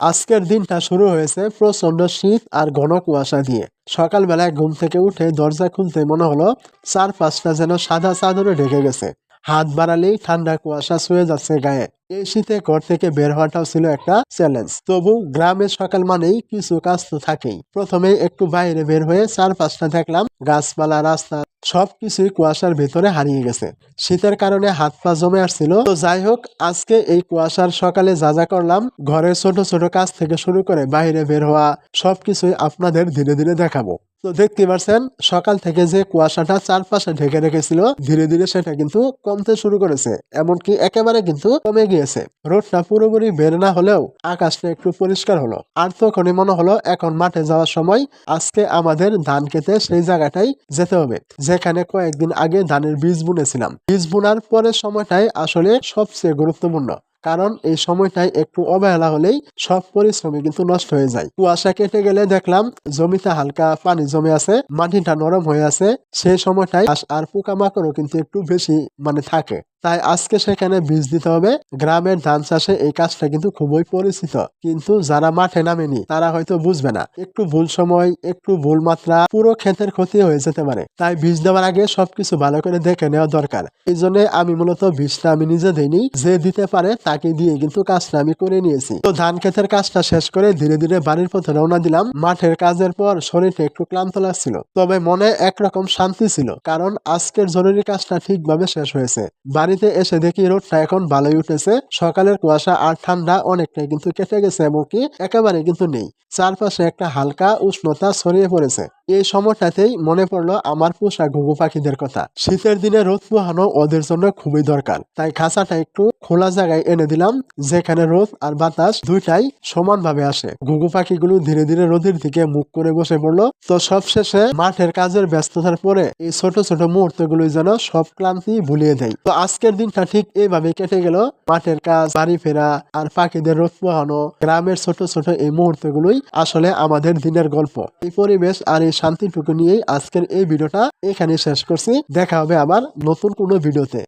আজকের দিনটা শুরু হয়েছে প্রচণ্ড শীত আর ঘন কুয়াশা দিয়ে সকালবেলায় ঘুম থেকে উঠে দরজা খুলতে মনে হলো চার পাঁচটা যেন সাদা চাদরে ঢেকে গেছে। হাত বাড়ালেই ঠান্ডা কুয়াশা ছুঁয়ে যাচ্ছে গায়ে। এই শীতে ঘর থেকে বের হওয়াটাও ছিল একটা চ্যালেঞ্জ তবু গ্রামের সকাল মানেই কিছু কাজ তো থাকেই। প্রথমে একটু বাইরে বের হয়ে চার পাঁচটা দেখলাম গাছপালা, রাস্তা, সবকিছুই কুয়াশার ভেতরে হারিয়ে গেছে। শীতের কারণে হাত পা জমে আসছিল। তো যাই হোক, আজকে এই কুয়াশার সকালে যা যা করলাম, ঘরের ছোট ছোট কাজ থেকে শুরু করে বাইরে বের হওয়া, সবকিছুই আপনাদের ধীরে ধীরে দেখাবো। তো দেখতে পাচ্ছেন, সকাল থেকে যে কুয়াশাটা চারপাশে ঢেকে রেখেছিল, ধীরে ধীরে সেটা কিন্তু কমতে শুরু করেছে। এমনকি একেবারে কিন্তু কমে গিয়েছে। রোদটা পুরোপুরি বের না হলেও আকাশটা একটু পরিষ্কার হলো। আর তখনই মনে হলো, এখন মাঠে যাওয়ার সময় আজকে আমাদের ধান খেতে সেই জায়গাটাই যেতে হবে, যেখানে কয়েকদিন আগে ধানের বীজ বুনেছিলাম। বীজ বোনার পরের সময়টাই আসলে সবচেয়ে গুরুত্বপূর্ণ। কারণ এই সময়টায় একটু অবহেলা হলেই সব পরিশ্রম কিন্তু নষ্ট হয়ে যায়। কুয়াশা কেটে গেলে দেখলাম জমিতে হালকা পানি জমে আছে, মাটিটা নরম হয়ে আছে। সেই সময়টায় আর পোকামাকড়ও কিন্তু একটু বেশি মানে থাকে। তাই আজকে সেখানে বীজ দিতে হবে। গ্রামের ধান চাষে এই কাজটা কিন্তু খুবই পরিচিত। কিন্তু যারা মাঠে নামেনি, তারা হয়তো বুঝবে না। একটু ভুল সময়, একটু ভুল মাত্রা, পুরো ক্ষেতের ক্ষতি হয়ে যেতে পারে। তাই বীজ দেওয়ার আগে সবকিছু ভালো করে দেখে নেওয়া দরকার। এই জন্য আমি মূলত বীজটা আমি নিজে দিইনি। যে দিতে পারে তাকে দিয়ে কিন্তু কাজটা আমি করে নিয়েছি। তো ধান ক্ষেতের কাজটা শেষ করে ধীরে ধীরে বাড়ির পথে রওনা দিলাম। মাঠের কাজের পর শরীরটা একটু ক্লান্ত লাগছিল। তবে মনে একরকম শান্তি ছিল। কারণ আজকের জরুরি কাজটা ঠিকভাবে শেষ হয়েছে। বাড়িতে এসে দেখি রোদটা এখন ভালোই উঠেছে। সকালের কুয়াশা আর ঠান্ডা অনেকটাই কিন্তু কেটে গেছে, এমনকি একেবারে কিন্তু নেই। চারপাশে একটা হালকা উষ্ণতা ছড়িয়ে পড়েছে। এই সময়টাতেই মনে পড়ল আমার পোষা ঘুঘু পাখিদের কথা। শীতের দিনে রোদ পোহানো ওদের জন্য খুবই দরকার। তাই খাঁচাটা একটু খোলা জায়গায় এনে দিলাম, যেখানে রোদ আর বাতাস দুইটাই সমানভাবে আসে। ঘুঘু পাখিগুলো ধীরে ধীরে রোদের দিকে মুখ করে বসে পড়ল। তো সবশেষে মাঠের কাজের ব্যস্ততার পরে এই ছোট ছোট মুহূর্তগুলো যেন সব ক্লান্তি ভুলিয়ে দেয়। তো আজকের দিনটা ঠিক এইভাবে কেটে গেল। মাঠের কাজ, বাড়ি ফেরা আর পাখিদের রোদ পোহানো, গ্রামের ছোট ছোট এই মুহূর্তগুলোই আসলে আমাদের দিনের গল্প। এই পরিবেশ আর এই শান্তিটুকু নিয়েই আজকের এই ভিডিওটা এখানে শেষ করছি। দেখা হবে আবার নতুন কোনো ভিডিওতে।